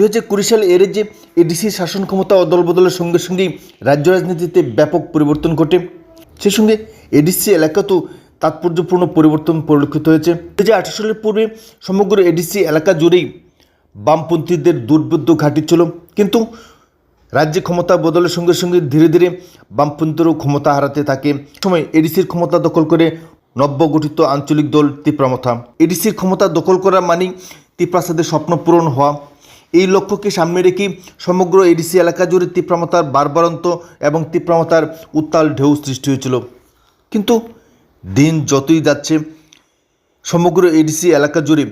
দু হাজার কুড়ি সালে এর যে এডিসি শাসন ক্ষমতা অদল বদলের সঙ্গে সঙ্গেই রাজ্য রাজনীতিতে ব্যাপক পরিবর্তন ঘটে। সেই সঙ্গে এডিসি এলাকাতেও তাৎপর্যপূর্ণ পরিবর্তন পরিলক্ষিত হয়েছে। দু হাজার আঠারো সালের পূর্বে সমগ্র এডিসি এলাকা জুড়েই বামপন্থীদের দুর্বৃত্ত ঘাঁটি ছিল। কিন্তু রাজ্যে ক্ষমতা বদলের সঙ্গে সঙ্গে ধীরে ধীরে বামপন্থীরও ক্ষমতা হারাতে থাকে। সময় এডিসির ক্ষমতা দখল করে নব্যগঠিত আঞ্চলিক দল তিপ্রামথা। এডিসির ক্ষমতা দখল করা মানেই তিপ্রাসাদের স্বপ্ন পূরণ হওয়া। এই লক্ষ্যকে সামনে রেখে সমগ্র এডিসি এলাকা জুড়ে তিপ্রামতার বারবারন্ত এবং তিপ্রামতার উত্তাল ঢেউ সৃষ্টি হয়েছিল। কিন্তু দিন যতই যাচ্ছে, সমগ্র এডিসি এলাকা জুড়ে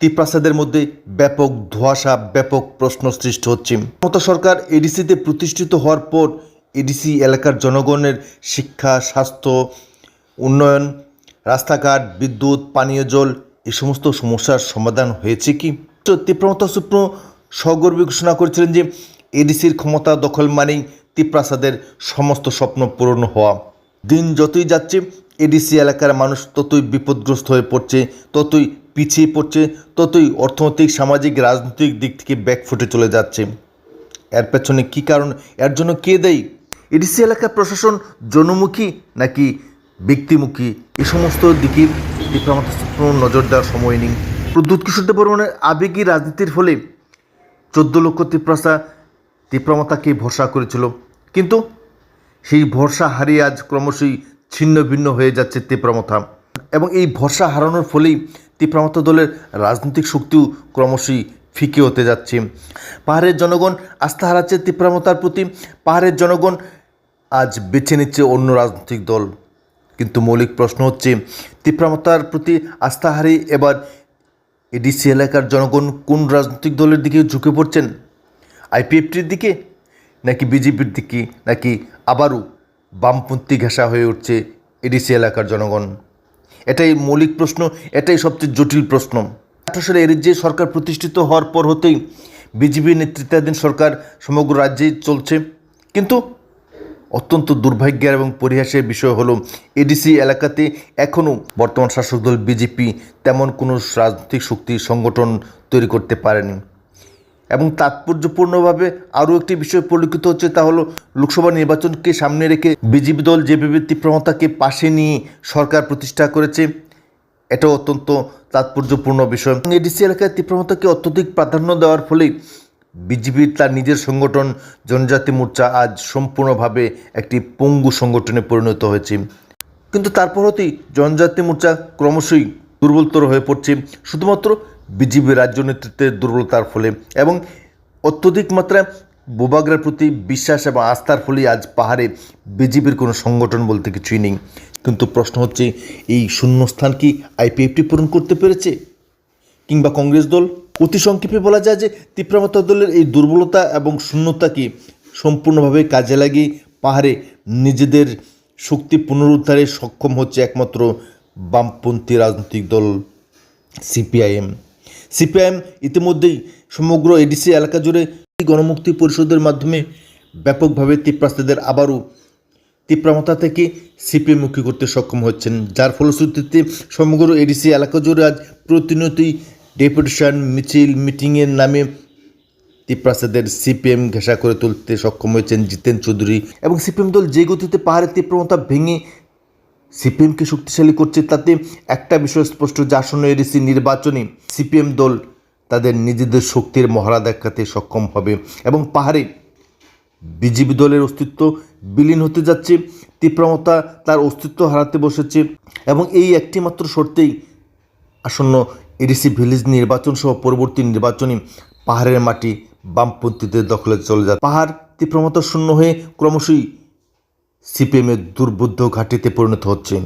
তিপ্রাসাদের মধ্যে ব্যাপক ধোঁয়াশা, ব্যাপক প্রশ্ন সৃষ্টি হচ্ছে। মমতা সরকার এডিসিতে প্রতিষ্ঠিত হওয়ার পর এডিসি এলাকার জনগণের শিক্ষা, স্বাস্থ্য, উন্নয়ন, রাস্তাঘাট, বিদ্যুৎ, পানীয় জল এই সমস্ত সমস্যার সমাধান হয়েছে কি? তো তিপ্রামতা সুপ্রিম সগর্বে ঘোষণা করেছিলেন যে এডিসির ক্ষমতা দখল মানেই তিপ্রাসাদের সমস্ত স্বপ্ন পূরণ হওয়া। দিন যতই যাচ্ছে, এডিসি এলাকার মানুষ ততই বিপদগ্রস্ত হয়ে পড়ছে, ততই পিছিয়ে পড়ছে, ততই অর্থনৈতিক, সামাজিক, রাজনৈতিক দিক থেকে ব্যাকফুটে চলে যাচ্ছে। এর পেছনে কী কারণ? এর জন্য কে দেয়? এডিসি এলাকার প্রশাসন জনমুখী নাকি ব্যক্তিমুখী? এ সমস্ত দিকে নজর দেওয়ার সময় নেই। প্রদ্যুৎ কিশোর দেববর্মনের আবেগী রাজনীতির ফলে চোদ্দ লক্ষ তিপ্রাসা তিপ্রামতাকে ভরসা করেছিল। কিন্তু সেই ভরসা হারিয়ে আজ ক্রমশই ছিন্ন ভিন্ন হয়ে যাচ্ছে তিপ্রামথা এবং এই ভরসা হারানোর ফলেই তিপ্রামথা দলের রাজনৈতিক শক্তিও ক্রমশই ফিকে হতে যাচ্ছে। পাহাড়ের জনগণ আস্থা হারাচ্ছে তিপ্রামতার প্রতি। পাহাড়ের জনগণ আজ বেছে নিচ্ছে অন্য রাজনৈতিক দল। কিন্তু মৌলিক প্রশ্ন হচ্ছে, তিপ্রামতার প্রতি আস্থা হারিয়ে এবার এডিসি এলাকার জনগণ কোন রাজনৈতিক দলের দিকে ঝুঁকে পড়ছেন? আইপিএফটির দিকে নাকি বিজেপির দিকে? নাকি আবারও বামপন্থী ঘেঁষা হয়ে উঠছে এডিসি এলাকার জনগণ? এটাই মৌলিক প্রশ্ন, এটাই সবচেয়ে জটিল প্রশ্ন। আঠারো সালে এর যে সরকার প্রতিষ্ঠিত হওয়ার পর হতেই বিজেপি নেতৃত্বাধীন সরকার সমগ্র রাজ্যেই চলছে। কিন্তু অত্যন্ত দুর্ভাগ্যের এবং পরিহাসের বিষয় হলো, এডিসি এলাকাতে এখনও বর্তমান শাসক দল বিজেপি তেমন কোনো রাজনৈতিক শক্তি সংগঠন তৈরি করতে পারেনি। এবং তাৎপর্যপূর্ণভাবে আরও একটি বিষয় পরিলক্ষিত হচ্ছে তা হলো, লোকসভা নির্বাচনকে সামনে রেখে বিজেপি দল যেভাবে তীব্রমতাকে পাশে নিয়ে সরকার প্রতিষ্ঠা করেছে, এটাও অত্যন্ত তাৎপর্যপূর্ণ বিষয়। এডিসি এলাকায় তীব্রমতাকে অত্যধিক প্রাধান্য দেওয়ার ফলে বিজেপির তার নিজের সংগঠন জনজাতি মোর্চা আজ সম্পূর্ণভাবে একটি পঙ্গু সংগঠনে পরিণত হয়েছে। কিন্তু তারপর হতেই জনজাতি মোর্চা ক্রমশই দুর্বলতর হয়ে পড়ছে। শুধুমাত্র বিজেপি রাজ্য নেতৃত্বের দুর্বলতার ফলে এবং অত্যধিক মাত্রায় বোবাগরার প্রতি বিশ্বাস এবং আস্থার ফলেই আজ পাহাড়ে বিজেপির কোনো সংগঠন বলতে কিছুই নেই। কিন্তু প্রশ্ন হচ্ছে, এই শূন্যস্থান কি আইপিএফটি পূরণ করতে পেরেছে? কিংবা কংগ্রেস দল? অতি সংক্ষেপে বলা যায় যে তীব্রমতা দলের এই দুর্বলতা এবং শূন্যতাকে সম্পূর্ণভাবে কাজে লাগিয়ে পাহাড়ে নিজেদের শক্তি পুনরুদ্ধারে সক্ষম হচ্ছে একমাত্র বামপন্থী রাজনৈতিক দল সিপিআইএম। সিপিআইএম ইতিমধ্যেই সমগ্র এডিসি এলাকা জুড়ে গণমুক্তি পরিষদের মাধ্যমে ব্যাপকভাবে তিপ্রাস্তাদের আবারও তিপ্রামতা থেকে সিপিএমুখী করতে সক্ষম হচ্ছেন। যার ফলশ্রুতিতে সমগ্র এডিসি এলাকা জুড়ে আজ প্রতিনিয়তই ডেপুটেশন মিছিল, মিটিংয়ের নামে তিপ্রাসাদের সিপিএম ঘেঁষা করে তুলতে সক্ষম হয়েছেন জিতেন চৌধুরী এবং সিপিএম দল যে গতিতে পাহাড়ের তীব্রমতা ভেঙে সিপিএমকে শক্তিশালী করছে তাতে একটা বিষয় স্পষ্ট, যে আসন্ন এডিসি নির্বাচনে সিপিএম দল তাদের নিজেদের শক্তির মহড়া দেখাতে সক্ষম হবে এবং পাহাড়ে বিজেপি দলের অস্তিত্ব বিলীন হতে যাচ্ছে তীব্রমতা তার অস্তিত্ব হারাতে বসেছে এবং এই একটি মাত্র শর্তেই আসন্ন এডিসি ভিলেজ নির্বাচন সহ পরবর্তী নির্বাচনী পাহাড়ের মাটি বামপন্থীদের দখলে চলে যায় পাহাড় তীব্রমত শূন্য হয়ে ক্রমশই সিপিএমের দুর্বুদ্ধ ঘাটিতে পরিণত হচ্ছে।